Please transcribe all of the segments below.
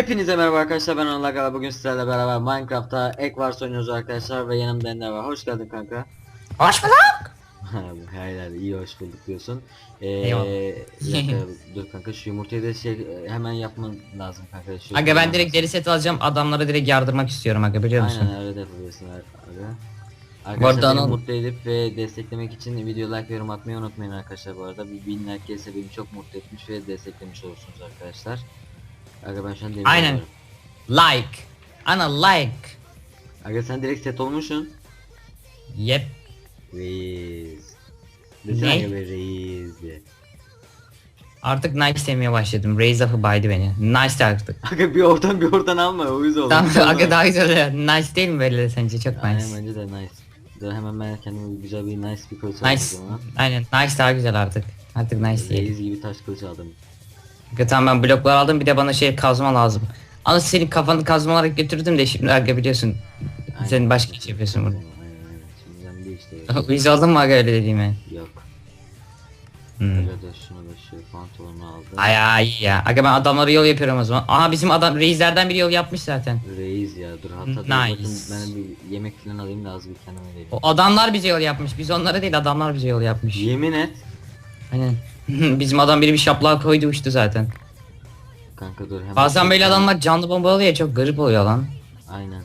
Hepinize merhaba arkadaşlar ben Anıl Akala bugün sizlerle beraber Minecraft'ta Ekvars oynuyoruz arkadaşlar ve yanımda Ender var. Hoş geldin kanka. Hoş bulduk. Hayır iyi hoş bulduk diyorsun. Ee, dakika, dur kanka şu yumurtayı da şey hemen yapman lazım kanka. Şu Aga ben direkt deri set alacağım. Adamlara direkt yardırmak istiyorum aga biliyor musun? Aynen öyle de yapabilirsin aga. Arkadaşlar beni mutlu edip ve desteklemek için video like yorum atmayı unutmayın arkadaşlar bu arada. Bir bin like gelirse beni çok mutlu etmiş ve desteklemiş olursunuz arkadaşlar Aga ben şu an demir Aynen. alıyorum. Like. Ana like. Aga sen direkt set olmuşsun Yep. Reis. Desene Ne? aga be reis diye. Artık nice demeye başladım. Raise up'ı baydı beni. Nice artık. Aga bir oradan bir oradan alma o yüzden oldu. Tamam aga daha güzel. Nice değil mi böyle sence çok Aynen nice. bence de nice. Dur hemen ben kendime güzel bir nice bir kılıç Nice. aldım. Aynen nice daha güzel artık. Artık nice değil. Reis gibi taş kılıç aldım. Aga tamam ben bloklar aldım bir de bana şey kazma lazım. Ama senin kafanı kazma olarak götürdüm de şimdi aga biliyorsun. Aynen. Sen başka iş yapıyorsun burada. Uyuz oldun mu aga öyle dediğime? yok. Hmm. Böyle de şunu da şu pantolonu aldım. Ay ay ya. Aga ben adamlara yol yapıyorum o zaman. Aha bizim adam reislerden biri yol yapmış zaten. Reis ya dur hatta dur Nice. bakın ben bir yemek falan alayım da az bir kendime vereyim. O adamlar bize yol yapmış. Biz onlara değil adamlar bize yol yapmış. Yemin et. Aynen. Bizim adam biri bir şaplığa koydu uçtu zaten. Kanka dur hemen. Bazen böyle adamlar canlı bomba alıyor ya çok garip oluyor lan. Aynen.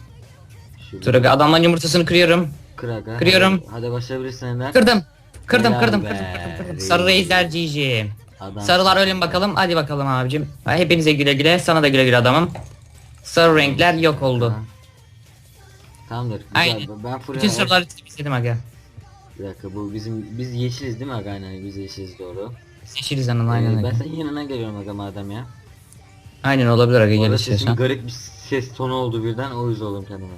Şu Dur aga adamların yumurtasını kırıyorum. Kır aga. Kırıyorum. Hadi, hadi başlayabilirsin Ender. Kırdım. Kırdım Helal kırdım be, kırdım kırdım kırdım. Sarı reisler. Adam. Sarılar ölün bakalım. Hadi bakalım abicim. Hepinize güle güle. Sana da güle güle adamım. Sarı renkler yok oldu. Ha. Tamamdır. Güzel. Aynen. Ben full Bütün sarıları temizledim aga. Bir dakika bu bizim biz yeşiliz değil mi aga aynen biz yeşiliz doğru. Seçiriz anıl Ee, aynen ben aga. senin yanına geliyorum aga madem ya. Aynen olabilir aga gel Orada sesin istiyorsan. garip bir ses tonu oldu birden o yüzden oldum kendime.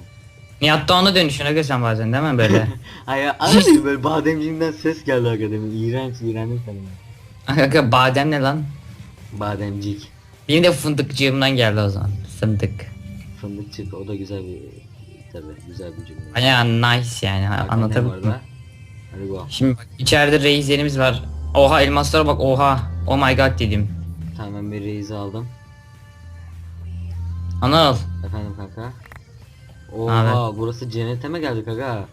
Nihat da onu dönüşün aga sen bazen değil mi böyle? Hayır abi böyle bademciğimden ses geldi aga demin. İğrenç iğrendim kendime. aga badem ne lan? Bademcik. Benim de fındıkcığımdan geldi o zaman. Fındık. Fındıkçık o da güzel bir tabi güzel bir cümle. Aynen nice yani var miyim? da? Hadi go. Şimdi bak içeride reislerimiz var. Oha elmaslara bak oha. Oh my god dedim. Tamam bir reizi aldım. Anıl. Efendim kanka. Oha Abi. burası cennete mi geldik aga?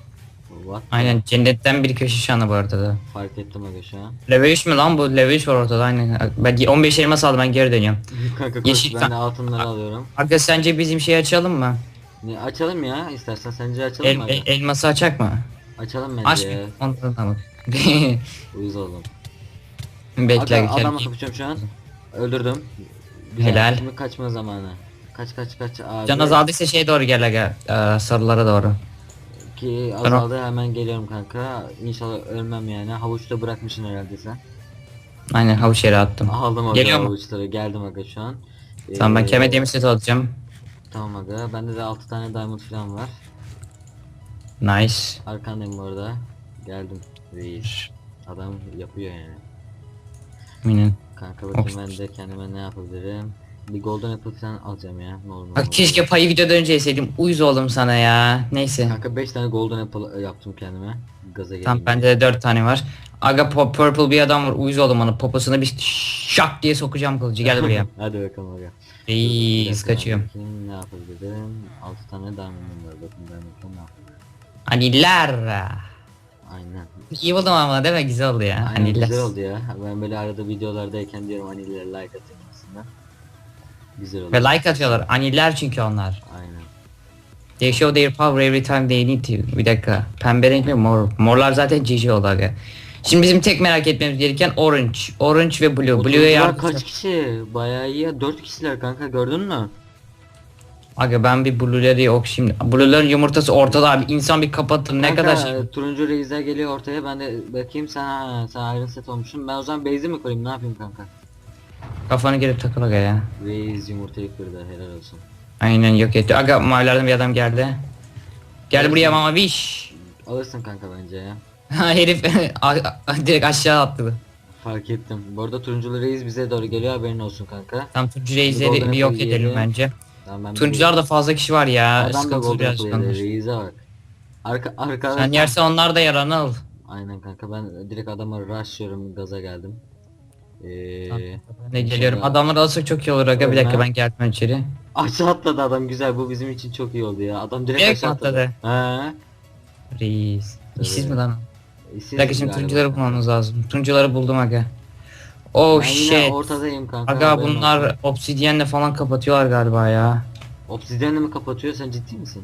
What? Aynen cennetten bir köşe şu anda bu ortada. Fark ettim aga şu an. Level 3 mü lan bu? Level 3 var ortada aynen. Ben 15 elmas aldım ben geri dönüyorum. kanka koş Yeşil ben de altınları alıyorum. Aga sence bizim şeyi açalım mı? Ne, açalım ya istersen sence açalım El, mı? el- elması açak mı? Açalım bence Aç. Ondan da bak. Uyuz oldum. Bekle Aga, adamla kapışıyorum şu an. Öldürdüm. Güzel. Helal. Şimdi kaçma zamanı. Kaç kaç kaç abi. Can azaldıysa şeye doğru gel aga. Ee, sarılara doğru. Ki azaldı hemen geliyorum kanka. İnşallah ölmem yani. Havuçta bırakmışsın herhalde sen. Aynen havuç yere attım. Aldım aga havuçları. Geldim aga şu an. Tamam ben Ee, kemer demir seti alacağım. Tamam aga. Bende de 6 tane diamond falan var. Nice. Arkandayım bu arada. Geldim. Reis. Adam yapıyor yani. Aynen. Kanka bakayım ben de kendime ne yapabilirim. Bir golden apple falan alacağım ya. Ne olur ne Bak olmaz. keşke payı videodan önce yeseydim. Uyuz oldum sana ya. Neyse. Kanka 5 tane golden apple yaptım kendime. Gaza geldim. Tamam bende de 4 tane var. Aga pop, purple bir adam var. Uyuz oldum ona. Poposuna bir şak diye sokacağım kılıcı. Gel buraya. Hadi bakalım aga. Reis kaçıyorum. Bakayım ne yapabilirim. 6 tane diamond'ım var. Bakın diamond'ım ne yapabilirim. Aniller. İyi buldum ama değil mi? Güzel oldu ya. Aynen Aniller. güzel oldu ya. Ben böyle arada videolardayken diyorum anilere like atın gibisinden. Güzel oldu. Ve like atıyorlar. Aniller çünkü onlar. Aynen. They show their power every time they need to. Bir dakika. Pembe renk mi? Mor. Morlar zaten GG oldu aga. Şimdi bizim tek merak etmemiz gereken orange. Orange ve blue. Blue'ya Oturdular yardım. kaç kişi? Bayağı iyi ya. 4 kişiler kanka gördün mü? Aga ben bir blue'ları yok şimdi. Blue'ların yumurtası ortada abi. İnsan bir kapatır ne Kanka, kadar şey. turuncu reisler geliyor ortaya ben de bakayım sen ha, sen iron set olmuşsun. Ben o zaman base'i mi koyayım ne yapayım kanka? Kafanı girip takıl aga ya. Reis yumurtayı kırdı helal olsun. Aynen yok etti. Aga mavilerden bir adam geldi. Gel buraya mama biş. Alırsın kanka bence ya. Herif direkt aşağı attı. Fark ettim. Bu arada turunculu reis bize doğru geliyor haberin olsun kanka. Tam turuncu reisleri bir yok edelim bence. Tamam ben Turuncular da fazla kişi var ya. Adam da Sıkıntılı apple onlar. yedi. Reis'e bak. Arka arkadaşlar. Sen yersen onlar da yer Anıl. Aynen kanka ben direkt adama rushlıyorum gaza geldim. Ee, Ne geliyorum. Adamlar alırsak çok iyi olur aga. Bir dakika ben geldim içeri. aşağı atladı adam güzel bu bizim için çok iyi oldu ya. Adam direkt Direkt aşağı atladı. Ha. Reis. İşsiz mi lan? İşsiz Bir dakika şimdi galiba. turuncuları bulmamız lazım. Turuncuları buldum aga. Oh ben shit. ortadayım kanka. Aga haberin bunlar obsidyenle falan kapatıyorlar galiba ya. Obsidyenle mi kapatıyor sen ciddi misin?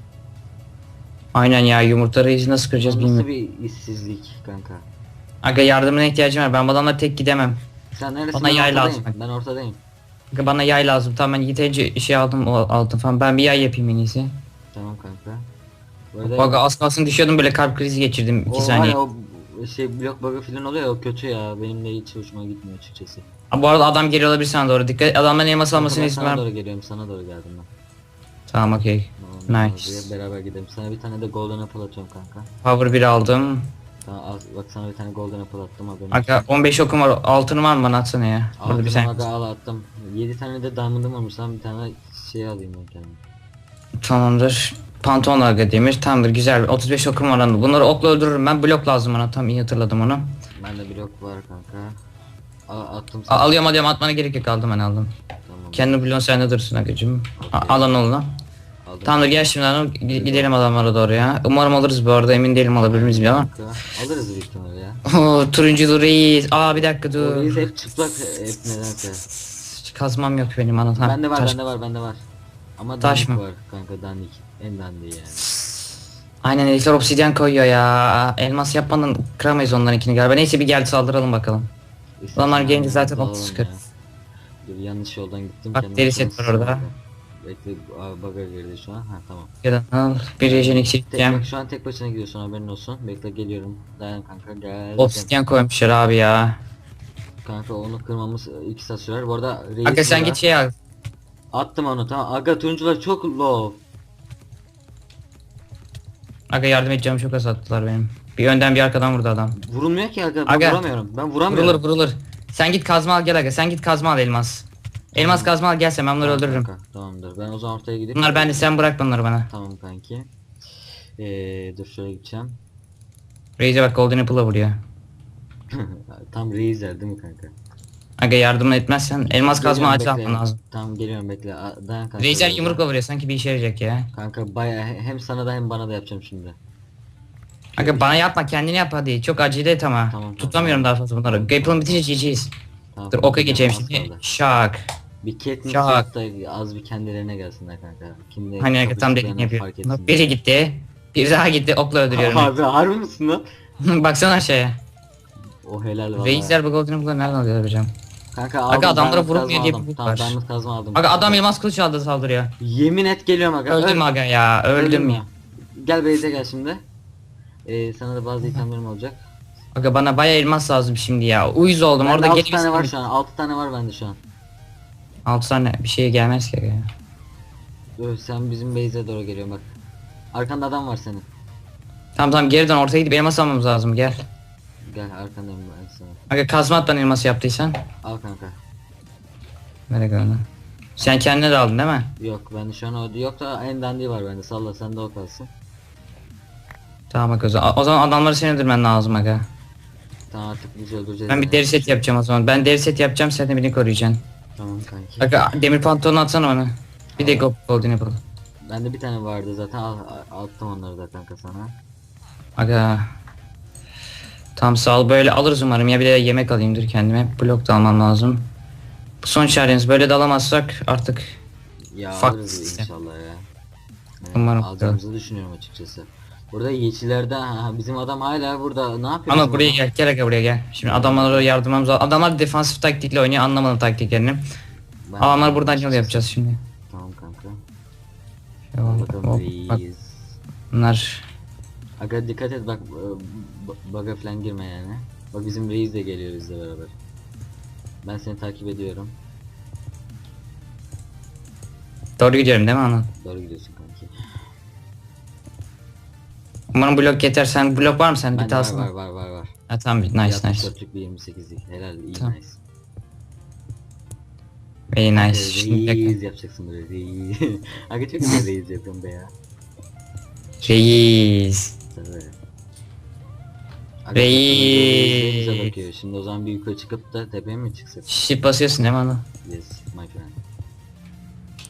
Aynen ya yumurta reisi nasıl kıracağız Nasıl bilmiyorum. bir işsizlik kanka? Aga yardımına ihtiyacım var. Ben bu adamla tek gidemem. Sen neredesin? Bana ben yay ortadayım. lazım. Ben ortadayım. Aga bana yay lazım. Tamam ben yeterince şey aldım o aldım falan. Ben bir yay yapayım en iyisi. Tamam kanka. Bu Aga az kalsın düşüyordum böyle kalp krizi geçirdim 2 o, saniye. ya, o şey blok bug'ı falan oluyor ya o kötü ya. Benim de hiç hoşuma gitmiyor açıkçası. Ha, bu arada adam geliyor olabilir sana doğru. Dikkat et. Adamların elmas almasına Ben izin sana doğru geliyorum sana doğru geldim ben. Tamam okey. Tamam, Nice. Beraber gidelim. Sana bir tane de golden apple atıyorum kanka. Power 1 aldım. Tamam al, bak sana bir tane golden apple attım haberin Aga 15 okum var. Altını var mı bana atsana ya. Burada bir Altın tane. aga al attım. 7 tane de diamond'ım varmış lan bir tane şey alayım ben kendime. Tamamdır. Pantolon aga demir. Tamamdır güzel. 35 okum var. Bunları okla öldürürüm ben. Blok lazım bana. Tam iyi hatırladım onu. Bende blok var kanka. Attım A- sana. alıyorum alıyorum atmana gerek yok aldım ben aldım. Tamam. Kendi bloğun sende dursun agacım. A- Alan ol lan. Aldım. Tamamdır gel şimdi G- gidelim adamlara doğru ya. Umarım alırız bu arada emin değilim alabilir miyiz ama. Alırız büyük ihtimalle ya. Oo turuncu reis. Aa bir dakika O dur. reis hep çıplak hep nedense. Kazmam yok benim anlatan. bende var Taş- bende var bende var. Ama Taş mı? var kanka dandik. En dandiği yani. Aynen herifler obsidyen koyuyor ya. Elmas yapmanın kıramayız onların ikini galiba. Neyse bir gel saldıralım bakalım. Adamlar gelince zaten ya. kırk. Dur yanlış yoldan gittim. Bak, deri set var orada. Bekle aa, bug'a girdi şu an. Ha tamam. Ya da al bir rejyen Tek, eksilteceğim. bak, şu an tek başına gidiyorsun haberin olsun. Bekle geliyorum. Dayan kanka gel. Obsidyen koymuşlar abi ya. Kanka onu kırmamız 2 saat sürer. Bu arada reis Aga sen git şey al. Attım onu tamam. Aga turuncular çok low. Aga yardım edeceğim çok az attılar benim. Bir önden bir arkadan vurdu adam. Vurulmuyor ki aga. Ben Aga. vuramıyorum. Ben vuramıyorum. Vurulur vurulur. Sen git kazma al gel aga. Sen git kazma al elmas. Elmas kazma al gelse ben bunları Tamam öldürürüm. kanka, Tamamdır. Ben o zaman ortaya gidip. Bunlar bende sen bırak bunları bana. Tamam kanki. Ee, dur şöyle gideceğim. Raze'e bak Golden Apple'a vuruyor. Tam reiser değil mi kanka? Aga yardım etmezsen elmas kazma Geliyorum, ağacı bekle. alman lazım. Tamam geliyorum bekle. A- Dayan kanka. Razer biraz yumrukla vuruyor sanki bir işe yarayacak ya. Kanka baya hem sana da hem bana da yapacağım şimdi. Aga bana yapma kendini yap hadi. Çok acele et ama. Tamam, Tutamıyorum daha fazla bunları. Gaple'ın bitince GG'yiz. Tamam, Dur kanka, oka geçeyim az şimdi. kaldı. Şak. Bir Katniss Şak. da az bir kendilerine gelsinler kanka. Kimde Hani aga tam dediğini yapıyor. Biri gitti. Bir daha gitti okla öldürüyorum. Abi harbi misin lan? Baksana aşağıya. O helal valla. Reisler bu Golden Apple'ı nereden alıyor hocam? Kanka aldım. Aga, adamlara kazma diye bir bug Tamam var. diamond kazma aldım. Aga adam elmas kılıç aldı saldırıyor. Yemin et geliyorum aga. Öldüm Öl- aga ya öldüm mü? ya. Gel Beyze gel şimdi. Ee, sana da bazı itemlerim olacak. Aga bana baya elmas lazım şimdi ya. Uyuz oldum Bende orada 6 gelip tane var şu an. 6 tane var bende şu an. 6 tane bir şeye gelmez ki aga ya. Dur sen bizim Beyze doğru geliyorsun bak. Arkanda adam var senin. Tamam tamam geri dön ortaya gidip elmas almamız lazım gel. Gel arkandayım ben sana. Aga kazma at bana elması yaptıysan. Al kanka. Nereye onu? Sen kendine de aldın değil mi? Yok bende şu an o yok da en dandiği var bende. Salla sen de o kalsın. Tamam aga o zaman, o zaman adamları seni öldürmen lazım aga. Tamam artık biz öldüreceğiz. Ben bir yani. deri set yapacağım o zaman. Ben deri set yapacağım sen de beni koruyacaksın. Tamam kanki. Aga demir pantolonu atsana bana. Bir de gold golden apple. Bende bir tane vardı zaten al, al- attım onları da kanka sana. Aga. Tam sağ ol böyle alırız umarım ya bir de yemek alayım dur kendime. Blok da almam lazım. Bu son çaremiz böyle de alamazsak artık Ya Fuck alırız system. inşallah ya. Yani Umarım. alacağımızı düşünüyorum açıkçası. Burada yeçilerde ha, bizim adam hala burada ne yapıyor? ama bizim buraya adam? gel gel aga buraya gel. Şimdi adamlara yardımımız lazım. Adamlar defansif taktikle oynuyor anlamadım taktiklerini. Ben- Adamlar buradan yol yapacağız şimdi. Tamam kanka. Hop, Al bakalım hop, bak reis. bunlar Aga dikkat et bak e, baga falan girme yani. Bak bizim reis de geliyor bizle beraber. Ben seni takip ediyorum. doğru gidiyorum değil mi ana? Doğru gidiyorsun kanki. Umarım blok yeter. Sen blok var mı sen? Bir var var var var var. Ha tamam nice nice. 64'lük bir 28'lik helal iyi Tamam. nice. Very nice. Reis yapacaksın böyle reis. Aga çok güzel reis yapıyorum be ya. Reis. Aga. Bize bakıyor. Şimdi o zaman bir yukarı çıkıp da tepeye mi çıksak? Shift basıyorsun mi ana? Yes my friend.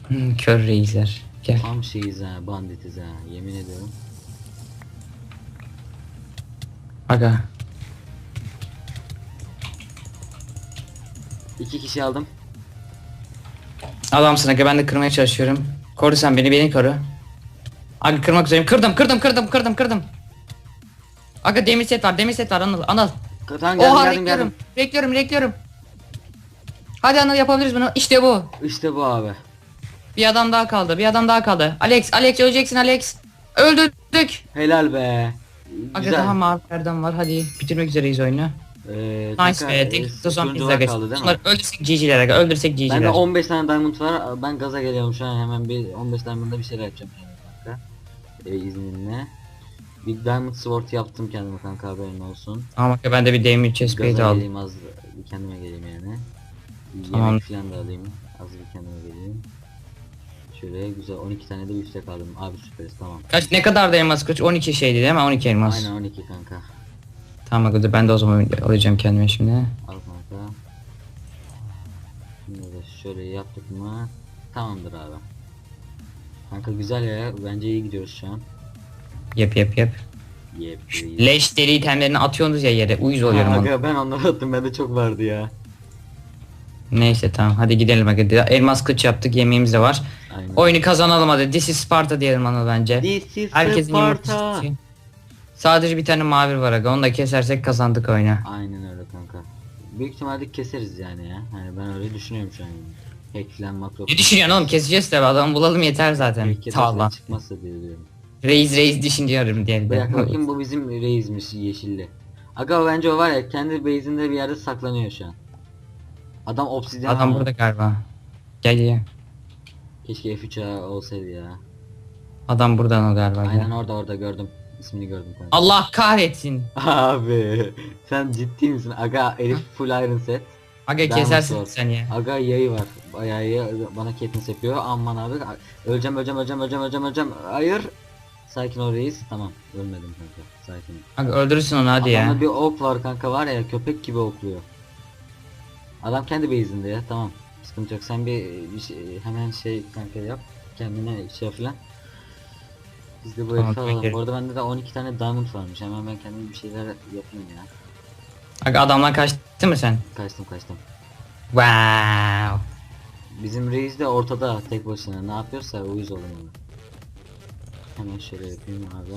Hmm, kör reisler. Gel. Tam şeyiz ha banditiz ha yemin ediyorum. Aga. İki kişi aldım. Adamsın aga ben de kırmaya çalışıyorum. Koru sen beni beni koru. Aga kırmak üzereyim. Kırdım kırdım kırdım kırdım kırdım. Aga demir set var demir set var Anıl Anıl. Tamam geldim Oha geldim bekliyorum. geldim. Bekliyorum bekliyorum. Hadi Anıl yapabiliriz bunu. İşte bu. İşte bu abi. Bir adam daha kaldı. Bir adam daha kaldı. Alex Alex öleceksin Alex. Öldürdük. Helal be. Aga Güzel. daha mavilerden var. Hadi bitirmek üzereyiz oyunu. Ee, Nice be. Tek değil mi? Bunları öldürsek GG'ler aga. Öldürsek GG'ler. Bende 15 tane diamond var. Ben gaza geliyorum şu an hemen bir 15 diamond'da bir şeyler yapacağım. Ee, izninle. Bir diamond sword yaptım kendime kanka haberin olsun. Ama aga ben de bir demir chest plate Gaza aldım. geleyim az bir kendime geleyim yani. Bir Tamam. Yemek falan da alayım. Az bir kendime geleyim. Şöyle güzel 12 tane de biftek aldım. Abi süperiz tamam. Kaç ne kadar da elmas kılıç? 12 şeydi değil mi? 12 elmas. Aynen 12 kanka. Tamam dur ben de o zaman alacağım kendime şimdi. Al kanka. Şimdi de şöyle yaptık mı? Tamamdır abi. Kanka güzel ya. Bence iyi gidiyoruz şu an. Yap yap yap. Yep. iyi. Leş deri itemlerini atıyorsunuz ya yere. Uyuz oluyorum Ha, onu. Aga ben onları attım. Bende çok vardı ya. Neyse tamam hadi gidelim aga. Elmas kılıç yaptık yemeğimiz de var. Aynen. Oyunu kazanalım hadi. This is Sparta diyelim ana bence. This is Herkesin Sparta. yumurtası. Sadece bir tane mavi var aga. Onu da kesersek kazandık oyunu. Aynen öyle kanka. Büyük ihtimalle keseriz yani ya. Hani ben öyle düşünüyorum şu an. Hack falan makro. Ne düşünüyorsun oğlum? Keseceğiz tabi adamı bulalım yeter zaten. Tamam. çıkmazsa diye diyorum. Reis reis düşünüyorum diye. Bırak bakayım bu bizim reismiş yeşilli. Aga bence o var ya kendi base'inde bir yerde saklanıyor şu an. Adam obsidyen Adam burada galiba. Gel gel. Keşke F3 olsaydı ya. Adam buradan o galiba. Aynen Gel. orada orada gördüm. İsmini gördüm kanka. Allah kahretsin. Abi sen ciddi misin? Aga Elif full iron set. Aga Ben kesersin sen ya. Aga yayı var. Bayağı yayı bana Katniss yapıyor. Aman abi. Öleceğim öleceğim öleceğim öleceğim öleceğim öleceğim. Hayır. Sakin ol reis. Tamam. Ölmedim kanka. Sakin. Aga öldürürsün onu hadi Adamda ya. bir ok var kanka var ya köpek gibi okluyor. Adam kendi base'inde ya tamam. Sıkıntı yok. Sen bir, bir şey, hemen şey kanka yap. Kendine şey falan. Biz de bu Tamam, herifi alalım. peki. Bu arada bende de 12 tane diamond varmış. Hemen ben kendim bir şeyler yapayım ya. Aga adamdan kaçtı mı sen? Kaçtım kaçtım. Wow. Bizim reis de ortada tek başına. Ne yapıyorsa uyuz olun ona. Hemen şöyle yapayım abi.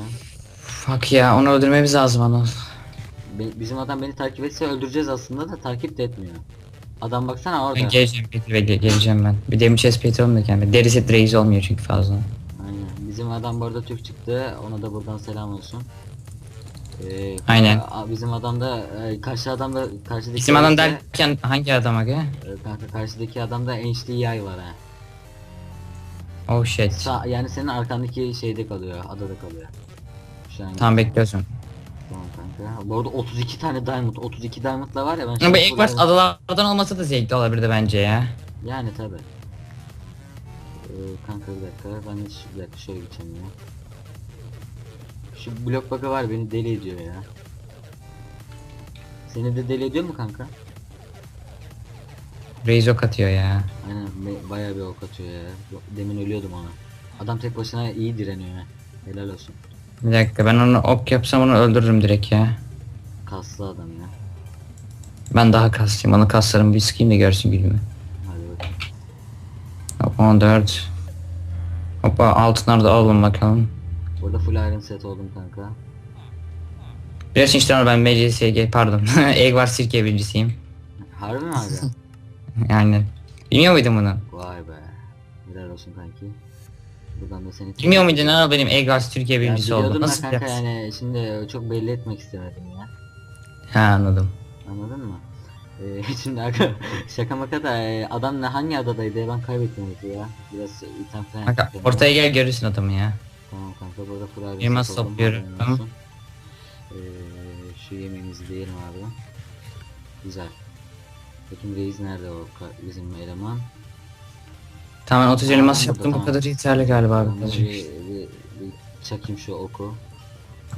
Fuck ya onu öldürmemiz lazım Anıl. Be- bizim adam beni takip etse öldüreceğiz aslında da takip de etmiyor. Adam baksana orada. Ben geleceğim bekle bekle geleceğim ben. Bir demir chest alalım da kendime. Deri set reis olmuyor çünkü fazla. Aynen. Bizim adam bu arada Türk çıktı. Ona da buradan selam olsun. Ee, Aynen. a- Bizim adam da e, karşı adam da karşıdaki Bizim adam derken hangi adam aga? e, kanka karşıdaki adamda enişte yay var ha. Oh shit. Sa yani senin arkandaki şeyde kalıyor, adada kalıyor. Şu an Tamam bekliyorsun. Tamam kanka. Bu arada 32 tane diamond, 32 diamondla var ya ben Ama şimdi ilk baş adalardan olmasa da zevkli olabilirdi bence ya. Yani tabi. Ee, kanka bir dakika ben de şu, bir dakika şöyle geçeyim ya. Şu blok bug'ı var beni deli ediyor ya. Seni de deli ediyor mu kanka? Reis ok atıyor ya. Aynen be- bayağı bir ok atıyor ya. Demin ölüyordum ona. Adam tek başına iyi direniyor ya. Helal olsun. Bir dakika ben onu ok yapsam onu öldürürüm direkt ya. Kaslı adam ya. Ben daha kastayım. Onu kaslarım bir sıkayım da görsün gülümü. Hadi bakalım. Hop 14. Hoppa altınları da alalım bakalım. Burada full iron set oldum kanka. Biliyorsun işte ama ben MCSG pardon. Egg sirke birincisiyim. Harbi mi abi? Yani. Bilmiyor muydun bunu? Vay be. Helal olsun kanki. Buradan da seni... Bilmiyor muydun ha benim Egg Türkiye birincisi biliyordum oldu. Nasıl kanka yaparsın? yani şimdi çok belli etmek istemedim ya. Ha anladım. Anladın mı? Ee, şimdi aga, şaka maka da e, adam ne hangi adadaydı ben kaybettim herifi ya. Biraz item falan Kanka yapayım. ortaya gel görürsün adamı ya. Tamam kanka burada haberin tamam. olsun. Ee, şu yemeğimizi de yiyelim abi. Güzel. Bakayım reis nerede o ka- bizim eleman? Tamam 30 Tamam, elmas yaptım bu tamam. kadar yeterli galiba abi. de bir, bir, bir çakayım şu oku.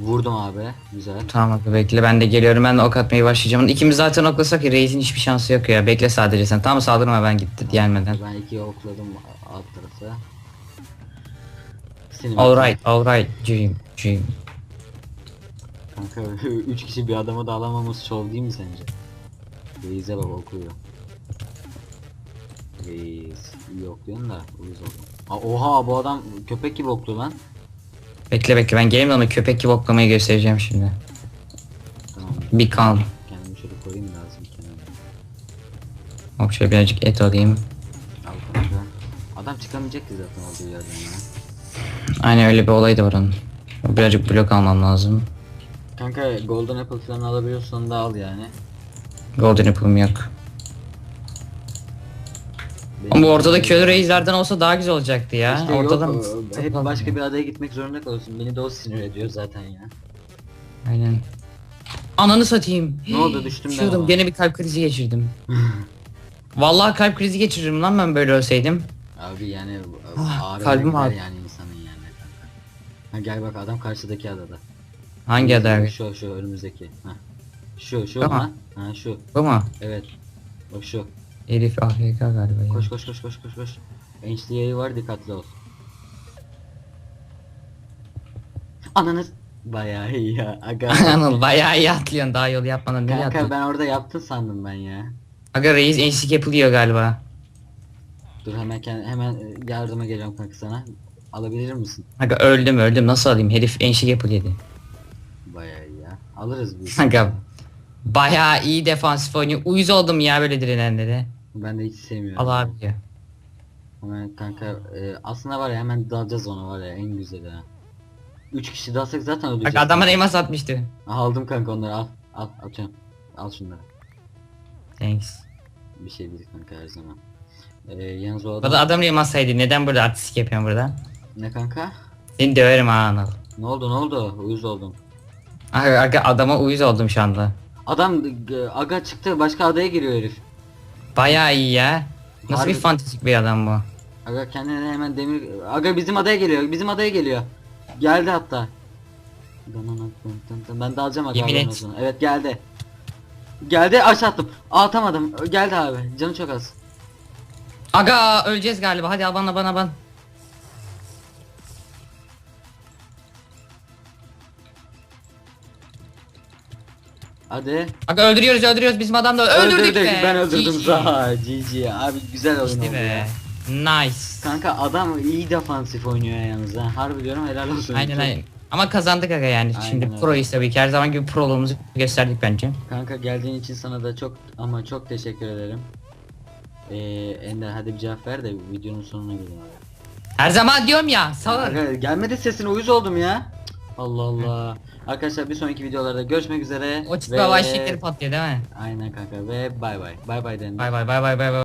Vurdum abi. Güzel. Tamam abi bekle ben de geliyorum ben de ok atmaya başlayacağım. İkimiz zaten oklasak ya Reis'in hiçbir şansı yok ya. Bekle sadece sen. Tamam saldırma ben gitti gelmeden. Ben iki okladım alt tarafı. Seni Alright alright dream dream. Kanka 3 kişi bir adamı da alamamız şov değil mi sence? Reis'e bak okuyor. Reis iyi okluyorsun da uyuz oldum. Aa, oha bu adam köpek gibi okluyor lan. Bekle bekle ben geleyim de onu köpek gibi oklamayı göstereceğim şimdi. Tamam. Bir kan. Kendimi şöyle koyayım lazım kenara. Hop şöyle birazcık et alayım. Al kanka. Adam çıkamayacak ki zaten olduğu yerden ya. Aynen öyle bir olay da var onun. Birazcık blok almam lazım. Kanka golden apple falan alabiliyorsan da al yani. Golden apple'ım yok. Ama bu ortada köylü reislerden olsa daha güzel olacaktı ya. İşte Ortada yok, mı? o- hep başka bir adaya gitmek zorunda kalıyorsun. Beni de o sinir ediyor zaten ya. Aynen. Ananı satayım. Ne oldu, düştüm ben Düşüyordum, ama. gene bir kalp krizi geçirdim. Vallahi kalp krizi geçiririm lan ben böyle ölseydim. Abi yani Ah, ağrı kalbim ağrı- yani insanın yani. Ha gel bak adam karşıdaki adada. Hangi adı abi? Şu şu önümüzdeki. Ha. Şu şu Tamam. ha. Ha şu. Bu mu? Evet. Bak şu. Elif AFK galiba ya. Koş koş koş koş koş koş. Ençli yayı var dikkatli ol. Ananız bayağı iyi ya. Aga. Anıl bayağı iyi atlıyorsun daha yol yapmadan nereye Kanka atlıyorsun? ben orada yaptın sandım ben ya. Aga reis eşlik yapılıyor galiba. Dur hemen kend- hemen e, yardıma geliyorum kanka sana. Alabilir misin? Aga öldüm öldüm nasıl alayım herif eşlik yapılıyor dedi. Bayağı iyi ya. Alırız biz. Aga bayağı iyi defansif oynuyor. Uyuz oldum ya böyle direnenlere. Ben de hiç sevmiyorum. Al abi ya. Hemen kanka e, aslında var ya hemen dalacağız ona var ya en güzeli ha. 3 kişi dalsak zaten öldüreceğiz. Bak adama elmas atmıştı. Aldım kanka onları al. Al atıyorum. Al şunları. Thanks. Bir şey değil kanka her zaman. E, yalnız o adam... da adam elmasaydı neden burada artistik yapıyorsun burada? Ne kanka? Seni döverim ha Anıl. Ne oldu ne oldu? Uyuz oldum. Aga adama uyuz oldum şu anda. Adam e, aga çıktı başka adaya giriyor herif. Bayağı iyi ya. Nasıl Harbi- bir fantastik bir adam bu? Aga kendine hemen demir... Aga bizim adaya geliyor. Bizim adaya geliyor. Geldi hatta. Ben de alacağım aga. Yemin et. olsun. Evet geldi. Geldi aşağı attım. Atamadım. Geldi abi. Canı çok az. Aga öleceğiz galiba hadi al bana bana Hadi. Aga öldürüyoruz öldürüyoruz bizim adam da öldürdük, be. Ben öldürdüm daha. GG. Abi güzel oyun oldu be. Nice. Kanka adam iyi defansif oynuyor yalnız ha. Harbi diyorum helal olsun. Aynen aynen. Ama kazandık aga yani. Aynen Şimdi öyle. proyuz tabii ki her zaman gibi proluğumuzu gösterdik bence. Kanka geldiğin için sana da çok ama çok teşekkür ederim. Ee, Ender hadi bir cevap ver de videonun sonuna abi. Her zaman diyorum ya sağır. Aga, gelmedi sesin uyuz oldum ya. Allah Allah. Arkadaşlar bir sonraki videolarda görüşmek üzere. O çıtma ve- şekeri patlıyor değil mi? Aynen kanka ve bay bay. Bay bay. Bay bay bay bay bay bay.